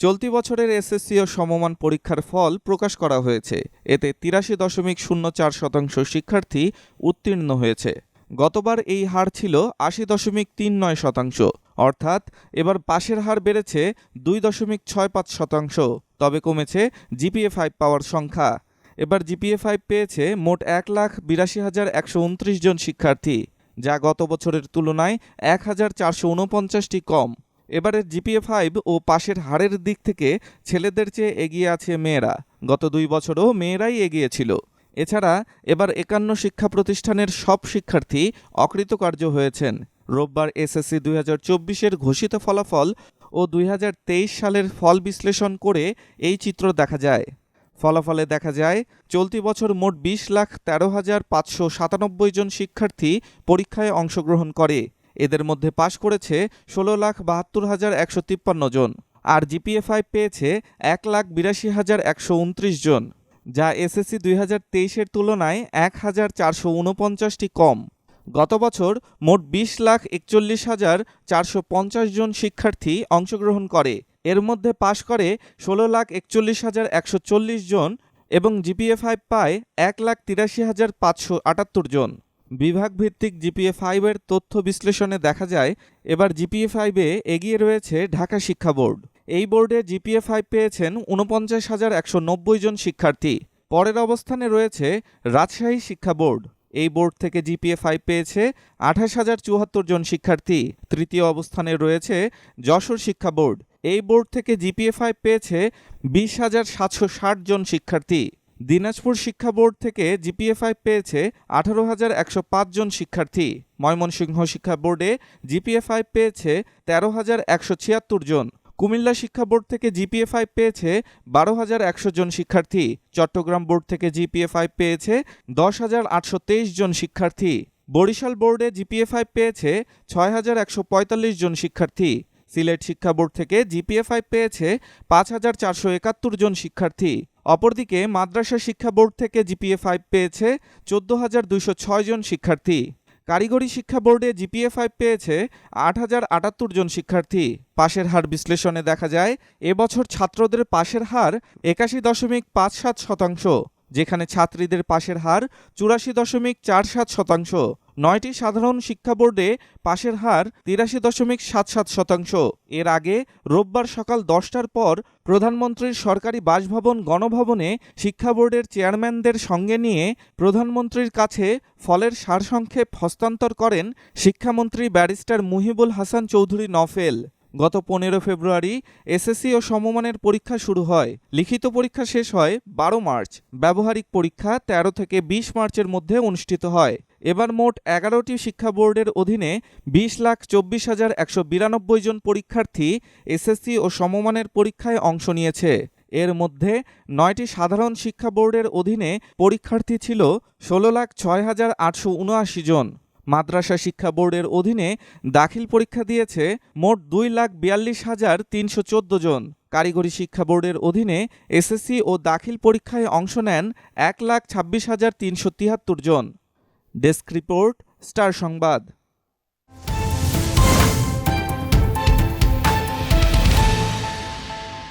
চলতি বছরের এসএসসি ও সমমান পরীক্ষার ফল প্রকাশ করা হয়েছে। এতে তিরাশি দশমিক শূন্য চার শতাংশ শিক্ষার্থী উত্তীর্ণ হয়েছে। গতবার এই হার ছিল আশি দশমিক তিন নয় শতাংশ। অর্থাৎ এবার পাশের হার বেড়েছে দুই দশমিক ছয় পাঁচ শতাংশ। তবে কমেছে জিপিএ ফাইভ পাওয়ার সংখ্যা। এবার জিপিএ ফাইভ পেয়েছে মোট এক লাখ বিরাশি হাজার একশো উনত্রিশ জন শিক্ষার্থী, যা গত বছরের তুলনায় এক হাজার চারশো উনপঞ্চাশটি কম। এবারের জিপিএ ফাইভ ও পাশের হারের দিক থেকে ছেলেদের চেয়ে এগিয়ে আছে মেয়েরা। গত দুই বছরও মেয়েরাই এগিয়ে ছিল এছাড়া এবার একান্ন শিক্ষা প্রতিষ্ঠানের সব শিক্ষার্থী অকৃতকার্য হয়েছেন। রোববার এসএসসি দুই হাজার চব্বিশের ঘোষিত ফলাফল ও দুই হাজার তেইশ সালের ফল বিশ্লেষণ করে এই চিত্র দেখা যায়। ফলাফলে দেখা যায়, চলতি বছর মোট বিশ লাখ তেরো হাজার পাঁচশো সাতানব্বই জন শিক্ষার্থী পরীক্ষায় অংশগ্রহণ করে। এদের মধ্যে পাশ করেছে ষোলো লাখ বাহাত্তর হাজার একশো তিপ্পান্ন জন, আর জিপিএ ফাইভ পেয়েছে এক লাখ বিরাশি হাজার একশো উনত্রিশ জন, যা এসএসসি দুই হাজার তেইশের তুলনায় এক হাজার চারশো উনপঞ্চাশটি কম। গত বছর মোট বিশ লাখ একচল্লিশ হাজার চারশো পঞ্চাশ জন শিক্ষার্থী অংশগ্রহণ করে। এর মধ্যে পাশ করে ষোলো লাখ একচল্লিশ হাজার একশো চল্লিশ জন এবং জিপিএ ফাইভ পায় এক লাখ তিরাশি হাজার পাঁচশো আটাত্তর জন। বিভাগ ভিত্তিক জিপিএ ফাইভের তথ্য বিশ্লেষণে দেখা যায়, এবার জিপিএ ফাইভে এগিয়ে রয়েছে ঢাকা শিক্ষা বোর্ড। এই বোর্ডে জিপিএ ফাইভ পেয়েছেন উনপঞ্চাশ হাজার একশো নব্বই জন শিক্ষার্থী। পরের অবস্থানে রয়েছে রাজশাহী শিক্ষা বোর্ড। এই বোর্ড থেকে জিপিএ ফাইভ পেয়েছে আঠাশ হাজার চুয়াত্তর জন শিক্ষার্থী। তৃতীয় অবস্থানে রয়েছে যশোর শিক্ষা বোর্ড। এই বোর্ড থেকে জিপিএ ফাইভ পেয়েছে বিশ হাজার সাতশো ষাট জন শিক্ষার্থী। দিনাজপুর শিক্ষা বোর্ড থেকে জিপিএ ফাইভ পেয়েছে আঠারো হাজার একশো জন শিক্ষার্থী। ময়মনসিংহ শিক্ষা বোর্ডে জিপিএ ফাইভ পেয়েছে তেরো হাজার একশো ছিয়াত্তর জন। কুমিল্লা শিক্ষা বোর্ড থেকে জিপিএ ফাইভ পেয়েছে বারো হাজার একশো জন শিক্ষার্থী। চট্টগ্রাম বোর্ড থেকে জিপিএ ফাইভ পেয়েছে দশ হাজার আটশো তেইশ জন শিক্ষার্থী। বরিশাল বোর্ডে জিপিএ ফাইভ পেয়েছে ছয় হাজার একশো পঁয়তাল্লিশ জন শিক্ষার্থী। সিলেট শিক্ষা বোর্ড থেকে জিপিএ ফাইভ পেয়েছে পাঁচ হাজার চারশো একাত্তর জন শিক্ষার্থী। অপরদিকে মাদ্রাসা শিক্ষা বোর্ড থেকে জিপিএ ফাইভ পেয়েছে চোদ্দ হাজার দুইশো ছয় জন শিক্ষার্থী। কারিগরি শিক্ষা বোর্ডে জিপিএ ফাইভ পেয়েছে আট হাজার আটাত্তর জন শিক্ষার্থী। পাশের হার বিশ্লেষণে দেখা যায়, এবছর ছাত্রদের পাশের হার একাশি দশমিক পাঁচ সাত শতাংশ। যেখানে ছাত্রীদের পাশের হার চুরাশি দশমিক চার সাত শতাংশ। নয়টি সাধারণ শিক্ষা বোর্ডে পাশের হার তিরাশি দশমিক সাত সাত শতাংশ। এর আগে রোববার সকাল দশটার পর প্রধানমন্ত্রীর সরকারি বাসভবন গণভবনে শিক্ষা বোর্ডের চেয়ারম্যানদের সঙ্গে নিয়ে প্রধানমন্ত্রীর কাছে ফলের সারসংক্ষেপ হস্তান্তর করেন শিক্ষামন্ত্রী ব্যারিস্টার মুহিবুল হাসান চৌধুরী নফেল গত পনেরো ফেব্রুয়ারি এসএসসি ও সমমানের পরীক্ষা শুরু হয়। লিখিত পরীক্ষা শেষ হয় বারো মার্চ। ব্যবহারিক পরীক্ষা ১৩ থেকে ২০ মার্চের মধ্যে অনুষ্ঠিত হয়। এবার মোট এগারোটি শিক্ষা বোর্ডের অধীনে বিশ লাখ চব্বিশ হাজার একশো বিরানব্বই জন পরীক্ষার্থী এসএসসি ও সমমানের পরীক্ষায় অংশ নিয়েছে। এর মধ্যে নয়টি সাধারণ শিক্ষা বোর্ডের অধীনে পরীক্ষার্থী ছিল ষোলো লাখ ছয় হাজার আটশো উনআশি জন। মাদ্রাসা শিক্ষা বোর্ডের অধীনে দাখিল পরীক্ষা দিয়েছে মোট দুই লাখ বিয়াল্লিশ হাজার তিনশো জন। কারিগরি শিক্ষা বোর্ডের অধীনে এসএসসি ও দাখিল পরীক্ষায় অংশ নেন এক লাখ ছাব্বিশ হাজার তিনশো তিয়াত্তর জন। ডেস্ক রিপোর্ট, স্টার সংবাদ।